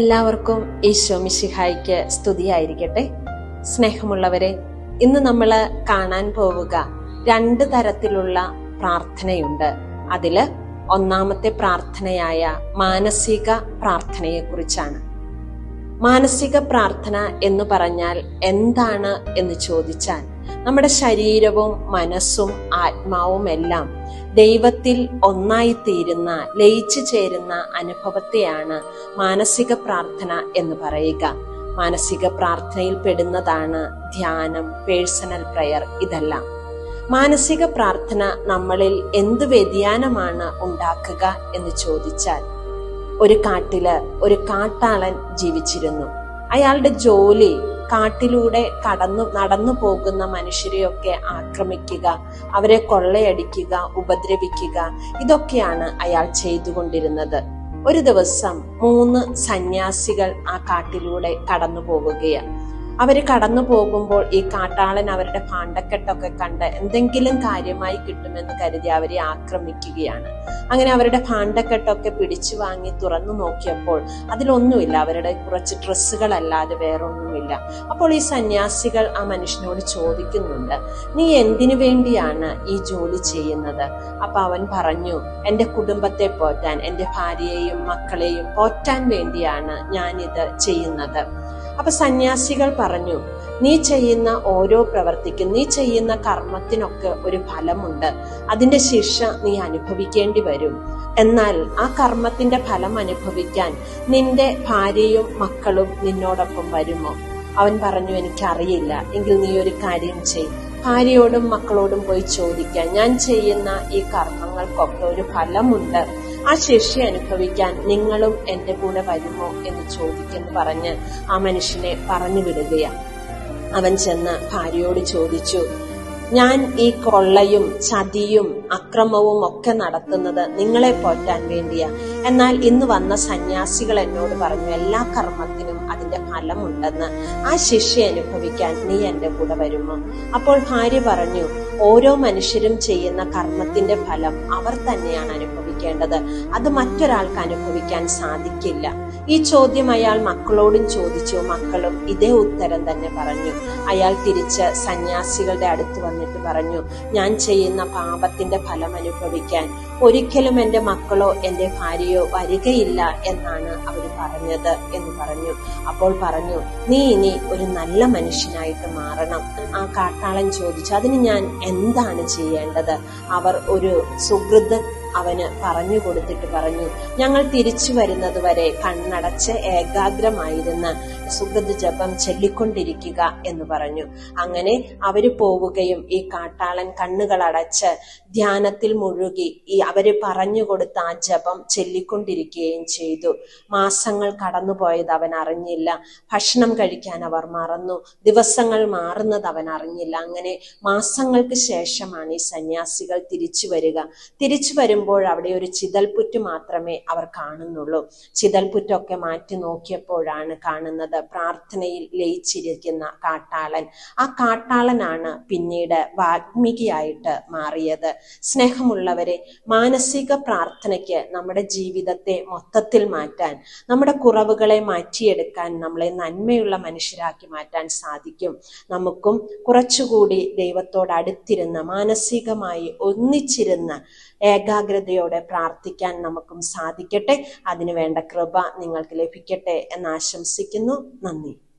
എല്ലാവർക്കും ഈശോ മിശിഹായിക്ക് സ്തുതിയായിരിക്കട്ടെ. സ്നേഹമുള്ളവരെ ഇന്ന് നമ്മൾ കാണാൻ പോവുക രണ്ട് തരത്തിലുള്ള പ്രാർത്ഥനയുണ്ട്. അതിൽ ഒന്നാമത്തെ പ്രാർത്ഥനയായ മാനസിക പ്രാർത്ഥനയെക്കുറിച്ചാണ്. മാനസിക പ്രാർത്ഥന എന്ന് പറഞ്ഞാൽ എന്താണ് എന്ന് ചോദിച്ചാൽ നമ്മുടെ ശരീരവും മനസ്സും ആത്മാവും എല്ലാം ദൈവത്തിൽ ഒന്നായി തീരുന്ന ലയിച്ചു ചേരുന്ന അനുഭവത്തെയാണ് മാനസിക പ്രാർത്ഥന എന്ന് പറയുക. മാനസിക പ്രാർത്ഥനയിൽ പെടുന്നതാണ് ധ്യാനം പേഴ്സണൽ പ്രയർ ഇതെല്ലാം. മാനസിക പ്രാർത്ഥന നമ്മളിൽ എന്ത് വ്യതിയാനമാണ് ഉണ്ടാക്കുക എന്ന് ചോദിച്ചാൽ ഒരു കാട്ടിൽ ഒരു കാട്ടാളൻ ജീവിച്ചിരുന്നു. അയാളുടെ ജോലി കാട്ടിലൂടെ കടന്നു നടന്നു പോകുന്ന മനുഷ്യരെയൊക്കെ ആക്രമിക്കുക അവരെ കൊള്ളയടിക്കുക ഉപദ്രവിക്കുക ഇതൊക്കെയാണ് അയാൾ ചെയ്തുകൊണ്ടിരുന്നത്. ഒരു ദിവസം മൂന്ന് സന്യാസികൾ ആ കാട്ടിലൂടെ കടന്നു പോവുകയാണ് അവർ കടന്നു പോകുമ്പോൾ ഈ കാട്ടാളൻ അവരുടെ ഭാണ്ഡക്കെട്ടൊക്കെ കണ്ട് എന്തെങ്കിലും കാര്യമായി കിട്ടുമെന്ന് കരുതി അവരെ ആക്രമിക്കുകയാണ്. അങ്ങനെ അവരുടെ ഭാണ്ഡക്കെട്ടൊക്കെ പിടിച്ചു വാങ്ങി തുറന്നു നോക്കിയപ്പോൾ അതിലൊന്നുമില്ല. അവരുടെ കുറച്ച് ഡ്രസ്സുകളല്ലാതെ വേറൊന്നുമില്ല. അപ്പോൾ ഈ സന്യാസികൾ ആ മനുഷ്യനോട് ചോദിക്കുന്നുണ്ട് നീ എന്തിനു വേണ്ടിയാണ് ഈ ജോലി ചെയ്യുന്നത്? അപ്പൊ അവൻ പറഞ്ഞു എന്റെ കുടുംബത്തെ പോറ്റാൻ എന്റെ ഭാര്യയെയും മക്കളെയും പോറ്റാൻ വേണ്ടിയാണ് ഞാനിത് ചെയ്യുന്നത്. അപ്പൊ സന്യാസികൾ പറഞ്ഞു നീ ചെയ്യുന്ന ഓരോ പ്രവർത്തിക്കും നീ ചെയ്യുന്ന കർമ്മത്തിനൊക്കെ ഒരു ഫലമുണ്ട്. അതിന്റെ ശിക്ഷ നീ അനുഭവിക്കേണ്ടി വരും. എന്നാൽ ആ കർമ്മത്തിന്റെ ഫലം അനുഭവിക്കാൻ നിന്റെ ഭാര്യയും മക്കളും നിന്നോടൊപ്പം വരുമോ? അവൻ പറഞ്ഞു എനിക്കറിയില്ല. എങ്കിൽ നീ ഒരു കാര്യം ചെയ്. ഭാര്യയോടും മക്കളോടും പോയി ചോദിക്കാം. ഞാൻ ചെയ്യുന്ന ഈ കർമ്മങ്ങൾക്കൊക്കെ ഒരു ഫലമുണ്ട്. ആ ശിക്ഷ അനുഭവിക്കാൻ നിങ്ങളും എന്റെ കൂടെ വരുമോ എന്ന് ചോദിക്കുന്നു പറഞ്ഞ് ആ മനുഷ്യനെ പറഞ്ഞു വിടുകയാണ്. അവൻ ചെന്ന് ഭാര്യയോട് ചോദിച്ചു ഞാൻ ഈ കൊള്ളയും ചതിയും അക്രമവും ഒക്കെ നടത്തുന്നത് നിങ്ങളെ പോറ്റാൻ വേണ്ടിയാ. എന്നാൽ ഇന്ന് വന്ന സന്യാസികൾ എന്നോട് പറഞ്ഞു എല്ലാ കർമ്മത്തിനും അതിന്റെ ഫലമുണ്ടെന്ന്. ആ ശിക്ഷ അനുഭവിക്കാൻ നീ എന്റെ കൂടെ വരുമോ? അപ്പോൾ ഭാര്യ പറഞ്ഞു ഓരോ മനുഷ്യരും ചെയ്യുന്ന കർമ്മത്തിന്റെ ഫലം അവർ തന്നെയാണ് അനുഭവിക്കേണ്ടത്. അത് മറ്റൊരാൾക്ക് അനുഭവിക്കാൻ സാധിക്കില്ല. ഈ ചോദ്യം അയാൾ മക്കളോടും ചോദിച്ചു. മക്കളും ഇതേ ഉത്തരം തന്നെ പറഞ്ഞു. അയാൾ തിരിച്ച് സന്യാസികളുടെ അടുത്ത് വന്നിട്ട് പറഞ്ഞു ഞാൻ ചെയ്യുന്ന പാപത്തിന്റെ ഫലം അനുഭവിക്കാൻ ഒരിക്കലും എന്റെ മക്കളോ എന്റെ ഭാര്യയോ വരികയില്ല എന്നാണ് അവർ പറഞ്ഞത് എന്ന് പറഞ്ഞു. അപ്പോൾ പറഞ്ഞു നീ ഇനി ഒരു നല്ല മനുഷ്യനായിട്ട് മാറണം. ആ കാട്ടാളൻ ചോദിച്ചു അതിന് ഞാൻ എന്താണ് ചെയ്യേണ്ടത്? അവർ ഒരു സുഹൃത്ത് അവന് പറഞ്ഞു കൊടുത്തിട്ട് പറഞ്ഞു ഞങ്ങൾ തിരിച്ചു വരുന്നത് വരെ കണ്ണടച്ച് ഏകാഗ്രമായിരുന്ന് സുഹൃത് ജപം ചൊല്ലിക്കൊണ്ടിരിക്കുക എന്ന് പറഞ്ഞു. അങ്ങനെ അവർ പോവുകയും ഈ കാട്ടാളൻ കണ്ണുകൾ അടച്ച് ധ്യാനത്തിൽ മുഴുകി ഈ അവർ പറഞ്ഞു കൊടുത്ത ആ ജപം ചൊല്ലിക്കൊണ്ടിരിക്കുകയും ചെയ്തു. മാസങ്ങൾ കടന്നുപോയത് അവൻ അറിഞ്ഞില്ല. ഭക്ഷണം കഴിക്കാൻ അവർ മറന്നു. ദിവസങ്ങൾ മാറുന്നത് അവൻ അറിഞ്ഞില്ല. അങ്ങനെ മാസങ്ങൾക്ക് ശേഷമാണ് ഈ സന്യാസികൾ തിരിച്ചു വരിക. തിരിച്ചു വരുമ്പോൾ അവിടെ ഒരു ചിതൽപുറ്റ് മാത്രമേ അവർ കാണുന്നുള്ളൂ. ചിതൽപുറ്റൊക്കെ മാറ്റി നോക്കിയപ്പോഴാണ് കാണുന്നത് പ്രാർത്ഥനയിൽ ലയിച്ചിരിക്കുന്ന കാട്ടാളൻ. ആ കാട്ടാളനാണ് പിന്നീട് വാൽമീകിയായിട്ട് മാറിയത്. സ്നേഹമുള്ളവരെ മാനസിക പ്രാർത്ഥനയ്ക്ക് നമ്മുടെ ജീവിതത്തെ മൊത്തത്തിൽ മാറ്റാൻ നമ്മുടെ കുറവുകളെ മാറ്റിയെടുക്കാൻ നമ്മളെ നന്മയുള്ള മനുഷ്യരാക്കി മാറ്റാൻ സാധിക്കും. നമുക്കും കുറച്ചുകൂടി ദൈവത്തോട് അടുത്തിരുന്ന് മാനസികമായി ഒന്നിച്ചിരുന്ന് ഏകാഗ്രതയോടെ പ്രാർത്ഥിക്കാൻ നമുക്കും സാധിക്കട്ടെ. അതിനുവേണ്ട കൃപ നിങ്ങൾക്ക് ലഭിക്കട്ടെ എന്ന് ആശംസിക്കുന്നു. 那你。